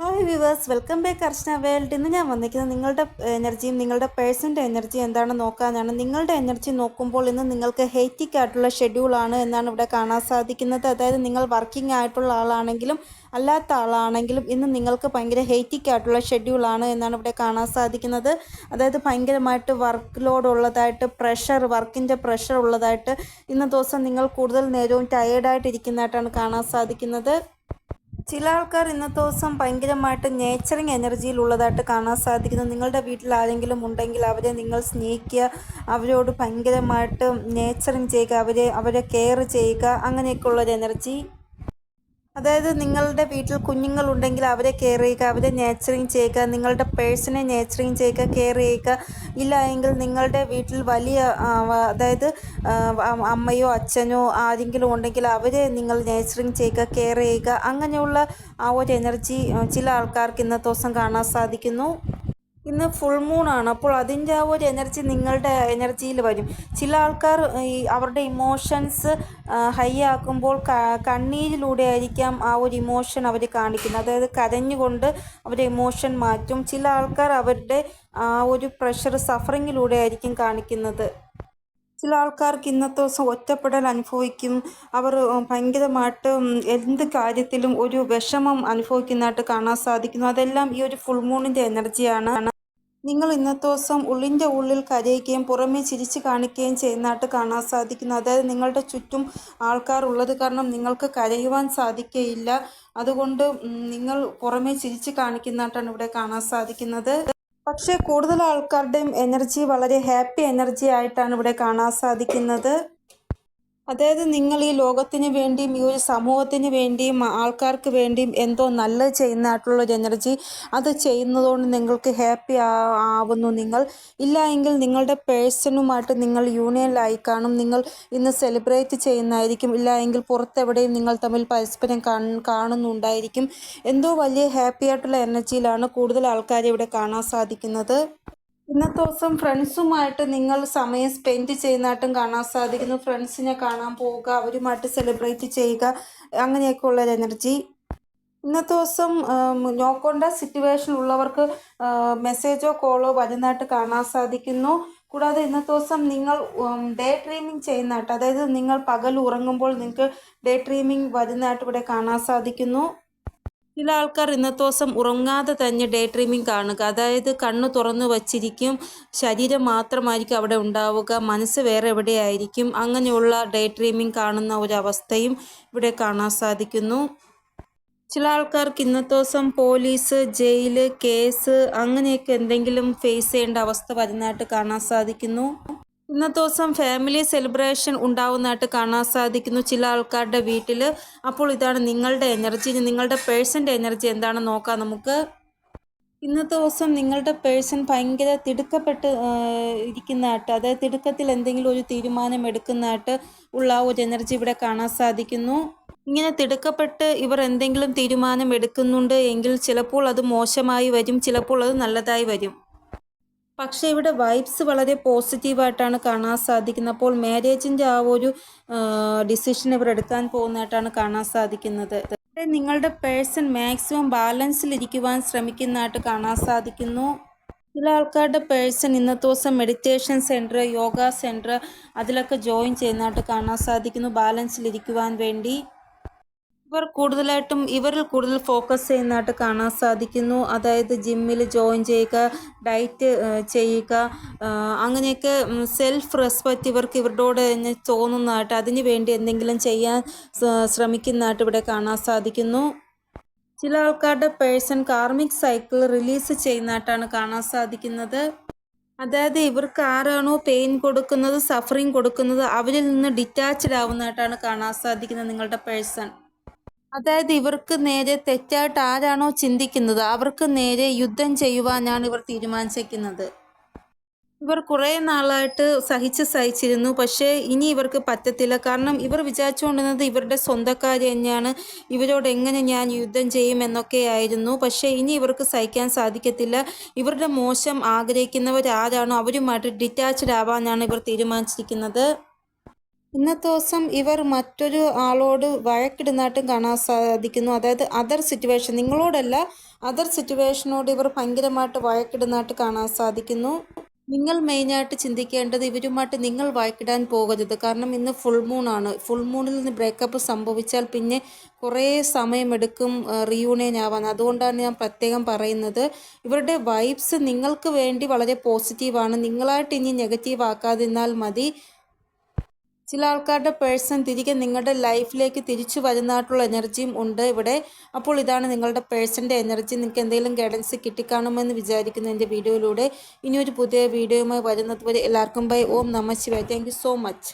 Hi viewers welcome back Archana world. ഇന്ന് ഞാൻ വന്നിരിക്കുന്നത് നിങ്ങളുടെ എനർജിയും നിങ്ങളുടെ പേഴ്സന്റെ എനർജി എന്താണെന്ന് നോക്കാനാണ്. നിങ്ങളുടെ എനർജി നോക്കുമ്പോൾ ഇന്ന് നിങ്ങൾക്ക് ഹെയ്റ്റിക് ആയിട്ടുള്ള ഷെഡ്യൂളാണ് എന്നാണ് ഇവിടെ കാണാൻ സാധിക്കുന്നത്. അതായത് നിങ്ങൾ വർക്കിംഗ് ആയിട്ടുള്ള ആളാണെങ്കിലും അല്ലാത്ത ആളാണെങ്കിലും ഇന്ന് നിങ്ങൾക്ക് ഭയങ്കര ഹെയ്റ്റിക് ആയിട്ടുള്ള ഷെഡ്യൂളാണ് എന്നാണ് ഇവിടെ കാണാൻ സാധിക്കുന്നത്. അതായത് ഭയങ്കരമായിട്ട് വർക്ക് ലോഡ് ഉള്ളതായിട്ട് പ്രഷർ വർക്കിന്റെ പ്രഷർ ഉള്ളതായിട്ട് ഇന്ന് ദിവസം നിങ്ങൾ കൂടുതൽ നേരവും ടയേർഡായിട്ടിരിക്കുന്നതായിട്ടാണ് കാണാൻ സാധിക്കുന്നത്. ചില ആൾക്കാർ ഇന്നത്തെ ദിവസം ഭയങ്കരമായിട്ട് നേച്ചറിങ് എനർജിയിൽ ഉള്ളതായിട്ട് കാണാൻ സാധിക്കുന്നു. നിങ്ങളുടെ വീട്ടിൽ ആരെങ്കിലും ഉണ്ടെങ്കിൽ അവരെ നിങ്ങൾ സ്നേഹിക്കുക. അവരോട് ഭയങ്കരമായിട്ട് നേച്ചറിങ് ചെയ്യുക. അവരെ അവരെ കെയർ ചെയ്യുക. അങ്ങനെയൊക്കെ ഉള്ളൊരു എനർജി അതായത് നിങ്ങളുടെ വീട്ടിൽ കുഞ്ഞുങ്ങളുണ്ടെങ്കിൽ അവരെ കെയർ ചെയ്യുക അവരെ നേച്ചറിങ് ചെയ്യുക നിങ്ങളുടെ പേഴ്സണെ നേച്ചറിങ് ചെയ്യുക കെയർ ചെയ്യുക. ഇല്ല എങ്കിൽ നിങ്ങളുടെ വീട്ടിൽ വലിയ അതായത് അമ്മയോ അച്ഛനോ ആരെങ്കിലും ഉണ്ടെങ്കിൽ അവരെ നിങ്ങൾ നേച്ചറിങ് ചെയ്യുക കെയർ ചെയ്യുക. അങ്ങനെയുള്ള ആ ഒരു എനർജി ചില ആൾക്കാർക്ക് ഇന്നത്തെ ദിവസം കാണാൻ സാധിക്കുന്നു. ഇന്ന് ഫുൾ മൂൺ ആണ്. അപ്പോൾ അതിന്റെ ആ ഒരു എനർജി നിങ്ങളുടെ എനർജിയിൽ വരും. ചില ആൾക്കാർ ഈ അവരുടെ ഇമോഷൻസ് ഹൈ ആക്കുമ്പോൾ കണ്ണീരിലൂടെ ആയിരിക്കാം ആ ഒരു ഇമോഷൻ അവർ കാണിക്കുന്നത്. അതായത് കരഞ്ഞുകൊണ്ട് അവരുടെ ഇമോഷൻ മാറ്റും. ചില ആൾക്കാർ അവരുടെ ആ ഒരു പ്രഷർ സഫറിങ്ങിലൂടെ ആയിരിക്കും കാണിക്കുന്നത്. ചില ആൾക്കാർക്ക് ഇന്നത്തെ ദിവസം ഒറ്റപ്പെടൽ അനുഭവിക്കും. അവർ ഭയങ്കരമായിട്ട് എന്ത് കാര്യത്തിലും ഒരു വിഷമം അനുഭവിക്കുന്നതായിട്ട് കാണാൻ സാധിക്കുന്നു. അതെല്ലാം ഈ ഒരു ഫുൾ മൂണിന്റെ എനർജിയാണ് നിങ്ങൾ ഇന്നത്തെ ദിവസം ഉള്ളിന്റെ ഉള്ളിൽ കരയുകയും പുറമേ ചിരിച്ച് കാണിക്കുകയും ചെയ്യുന്നതായിട്ട് കാണാൻ സാധിക്കുന്നു. അതായത് നിങ്ങളുടെ ചുറ്റും ആൾക്കാർ ഉള്ളത് കാരണം നിങ്ങൾക്ക് കരയുവാൻ സാധിക്കുകയില്ല അതുകൊണ്ട് നിങ്ങൾ പുറമേ ചിരിച്ച് കാണിക്കുന്നതായിട്ടാണ് ഇവിടെ കാണാൻ സാധിക്കുന്നത്. പക്ഷേ കൂടുതൽ ആൾക്കാരുടെയും എനർജി വളരെ ഹാപ്പി എനർജി ആയിട്ടാണ് ഇവിടെ കാണാൻ സാധിക്കുന്നത്. അതായത് നിങ്ങൾ ഈ ലോകത്തിന് വേണ്ടിയും ഈ ഒരു സമൂഹത്തിന് വേണ്ടിയും ആൾക്കാർക്ക് വേണ്ടിയും എന്തോ നല്ലത് ചെയ്യുന്നതായിട്ടുള്ളൊരു എനർജി അത് ചെയ്യുന്നതുകൊണ്ട് നിങ്ങൾക്ക് ഹാപ്പി ആവുന്നു നിങ്ങൾ. ഇല്ല എങ്കിൽ നിങ്ങളുടെ പേഴ്സണുമായിട്ട് നിങ്ങൾ യൂണിയനിലായി കാണും. നിങ്ങൾ ഇന്ന് സെലിബ്രേറ്റ് ചെയ്യുന്നതായിരിക്കും. ഇല്ല എങ്കിൽ പുറത്തെവിടെയും നിങ്ങൾ തമ്മിൽ പരസ്പരം കാണുന്നുണ്ടായിരിക്കും. എന്തോ വലിയ ഹാപ്പി ആയിട്ടുള്ള എനർജിയിലാണ് കൂടുതൽ ആൾക്കാരെ ഇവിടെ കാണാൻ സാധിക്കുന്നത്. ഇന്നത്തെ ദിവസം ഫ്രണ്ട്സുമായിട്ട് നിങ്ങൾ സമയം സ്പെൻഡ് ചെയ്യുന്നതായിട്ടും കാണാൻ സാധിക്കുന്നു. ഫ്രണ്ട്സിനെ കാണാൻ പോവുക അവരുമായിട്ട് സെലിബ്രേറ്റ് ചെയ്യുക അങ്ങനെയൊക്കെ ഉള്ളൊരു എനർജി. ഇന്നത്തെ ദിവസം നോക്കേണ്ട സിറ്റുവേഷൻ ഉള്ളവർക്ക് മെസ്സേജോ കോളോ വരുന്നതായിട്ട് കാണാൻ സാധിക്കുന്നു. കൂടാതെ ഇന്നത്തെ ദിവസം നിങ്ങൾ ഡേ ഡ്രീമിങ് ചെയ്യുന്നതായിട്ട് അതായത് നിങ്ങൾ പകൽ ഉറങ്ങുമ്പോൾ നിങ്ങൾക്ക് ഡേ ഡ്രീമിങ് വരുന്നതായിട്ട് ഇവിടെ കാണാൻ സാധിക്കുന്നു. ചില ആൾക്കാർ ഇന്നത്തെ ദിവസം ഉറങ്ങാതെ തന്നെ ഡേ ഡ്രീമിങ് കാണുക. അതായത് കണ്ണ് തുറന്നു വച്ചിരിക്കും ശരീരം മാത്രമായിരിക്കും അവിടെ ഉണ്ടാവുക മനസ്സ് വേറെ എവിടെയായിരിക്കും. അങ്ങനെയുള്ള ഡേ ഡ്രീമിങ് കാണുന്ന ഒരവസ്ഥയും ഇവിടെ കാണാൻ സാധിക്കുന്നു. ചില ആൾക്കാർക്ക് ഇന്നത്തെ ദിവസം പോലീസ് ജയിൽ കേസ് അങ്ങനെയൊക്കെ എന്തെങ്കിലും ഫേസ് ചെയ്യേണ്ട അവസ്ഥ വരുന്നതായിട്ട് കാണാൻ സാധിക്കുന്നു. ഇന്നത്തെ ദിവസം ഫാമിലി സെലിബ്രേഷൻ ഉണ്ടാവുന്നതായിട്ട് കാണാൻ സാധിക്കുന്നു. ചില ആൾക്കാരുടെ വീട്ടിൽ അപ്പോൾ ഇതാണ് നിങ്ങളുടെ എനർജി നിങ്ങളുടെ പേഴ്സന്റെ എനർജി എന്താണെന്ന് നോക്കാം നമുക്ക്. ഇന്നത്തെ ദിവസം നിങ്ങളുടെ പേഴ്സൺ ഭയങ്കര തിടുക്കപ്പെട്ട് ഇരിക്കുന്നതായിട്ട് അതായത് തിടുക്കത്തിൽ എന്തെങ്കിലും ഒരു തീരുമാനം എടുക്കുന്നതായിട്ട് ഉള്ള ഒരു എനർജി ഇവിടെ കാണാൻ സാധിക്കുന്നു. ഇങ്ങനെ തിടുക്കപ്പെട്ട് ഇവർ എന്തെങ്കിലും തീരുമാനം എടുക്കുന്നുണ്ട് എങ്കിൽ ചിലപ്പോൾ അത് മോശമായി വരും. ചിലപ്പോൾ അത് നല്ലതായി വരും. പക്ഷേ ഇവിടെ വൈബ്സ് വളരെ പോസിറ്റീവായിട്ടാണ് കാണാൻ സാധിക്കുന്നത്. അപ്പോൾ മാരേജിന്റെ ആ ഒരു ഡിസിഷൻ ഇവർ എടുക്കാൻ പോകുന്നതായിട്ടാണ് കാണാൻ സാധിക്കുന്നത്. ഇവിടെ നിങ്ങളുടെ പേഴ്സൺ മാക്സിമം ബാലൻസിൽ ഇരിക്കുവാൻ ശ്രമിക്കുന്നതായിട്ട് കാണാൻ സാധിക്കുന്നു. ചില ആൾക്കാരുടെ പേഴ്സൺ ഇന്നത്തെ ദിവസം മെഡിറ്റേഷൻ സെന്റർ യോഗ സെന്റർ അതിലൊക്കെ ജോയിൻ ചെയ്യുന്നതായിട്ട് കാണാൻ സാധിക്കുന്നു. ബാലൻസിൽ ബാലൻസിലിരിക്കുവാൻ വേണ്ടി. ഇവർ കൂടുതലായിട്ടും ഇവരിൽ കൂടുതൽ ഫോക്കസ് ചെയ്യുന്നതായിട്ട് കാണാൻ സാധിക്കുന്നു. അതായത് ജിമ്മിൽ ജോയിൻ ചെയ്യുക ഡയറ്റ് ചെയ്യുക അങ്ങനെയൊക്കെ സെൽഫ് റെസ്പെക്റ്റ് ഇവർക്ക് ഇവരോട് തന്നെ തോന്നുന്നതായിട്ട് അതിനു വേണ്ടി എന്തെങ്കിലും ചെയ്യാൻ ശ്രമിക്കുന്നതായിട്ട് ഇവിടെ കാണാൻ സാധിക്കുന്നു. ചില ആൾക്കാരുടെ പേഴ്സൺ കാർമിക് സൈക്കിൾ റിലീസ് ചെയ്യുന്നതായിട്ടാണ് കാണാൻ സാധിക്കുന്നത്. അതായത് ഇവർക്ക് ആരാണോ പെയിൻ കൊടുക്കുന്നത് സഫറിങ് കൊടുക്കുന്നത് അവരിൽ നിന്ന് ഡിറ്റാച്ച്ഡ് ആവുന്നതായിട്ടാണ് കാണാൻ സാധിക്കുന്നത് നിങ്ങളുടെ പേഴ്സൺ. അതായത് ഇവർക്ക് നേരെ തെറ്റായിട്ട് ആരാണോ ചിന്തിക്കുന്നത് അവർക്ക് നേരെ യുദ്ധം ചെയ്യുവാനാണ് ഇവർ തീരുമാനിച്ചിരിക്കുന്നത്. ഇവർ കുറേ നാളായിട്ട് സഹിച്ച് സഹിച്ചിരുന്നു പക്ഷേ ഇനി ഇവർക്ക് പറ്റത്തില്ല. കാരണം ഇവർ വിചാരിച്ചുകൊണ്ടിരുന്നത് ഇവരുടെ സ്വന്തക്കാർ തന്നെയാണ്. ഇവരോട് എങ്ങനെ ഞാൻ യുദ്ധം ചെയ്യും എന്നൊക്കെ ആയിരുന്നു. പക്ഷേ ഇനി ഇവർക്ക് സഹിക്കാൻ സാധിക്കത്തില്ല. ഇവരുടെ മോശം ആഗ്രഹിക്കുന്നവരാരാണോ അവരുമായിട്ട് ഡിറ്റാച്ച്ഡ് ആവാനാണ് ഇവർ തീരുമാനിച്ചിരിക്കുന്നത്. ഇന്നത്തെ ദിവസം ഇവർ മറ്റൊരു ആളോട് വഴക്കിടുന്നതായിട്ടും കാണാൻ സാധിക്കുന്നു. അതായത് അതർ സിറ്റുവേഷൻ നിങ്ങളോടല്ല അതർ സിറ്റുവേഷനോട് ഇവർ ഭയങ്കരമായിട്ട് വഴക്കിടുന്നതായിട്ട് കാണാൻ സാധിക്കുന്നു. നിങ്ങൾ മെയിനായിട്ട് ചിന്തിക്കേണ്ടത് ഇവരുമായിട്ട് നിങ്ങൾ വായിക്കിടാൻ പോകരുത്. കാരണം ഇന്ന് ഫുൾ മൂൺ ആണ്. ഫുൾ മൂണിൽ നിന്ന് ബ്രേക്കപ്പ് സംഭവിച്ചാൽ പിന്നെ കുറേ സമയമെടുക്കും റീയൂണിയൻ ആവാൻ. അതുകൊണ്ടാണ് ഞാൻ പ്രത്യേകം പറയുന്നത്. ഇവരുടെ വൈബ്സ് നിങ്ങൾക്ക് വേണ്ടി വളരെ പോസിറ്റീവാണ് നിങ്ങളായിട്ട് ഇനി നെഗറ്റീവ് ആക്കാതിരുന്നാൽ മതി. ചില ആൾക്കാരുടെ പേഴ്സൺ തിരികെ നിങ്ങളുടെ ലൈഫിലേക്ക് തിരിച്ചു വരുന്നതായിട്ടുള്ള എനർജിയും ഉണ്ട് ഇവിടെ. അപ്പോൾ ഇതാണ് നിങ്ങളുടെ പേഴ്സന്റെ എനർജി. നിങ്ങൾക്ക് എന്തെങ്കിലും ഗൈഡൻസ് കിട്ടിക്കാണുമെന്ന് വിചാരിക്കുന്നു എന്റെ വീഡിയോയിലൂടെ. ഇനി ഒരു പുതിയ വീഡിയോയുമായി വരുന്നത് വരെ എല്ലാവർക്കും ബൈ. ഓം നമ ശിവായ. Thank so much.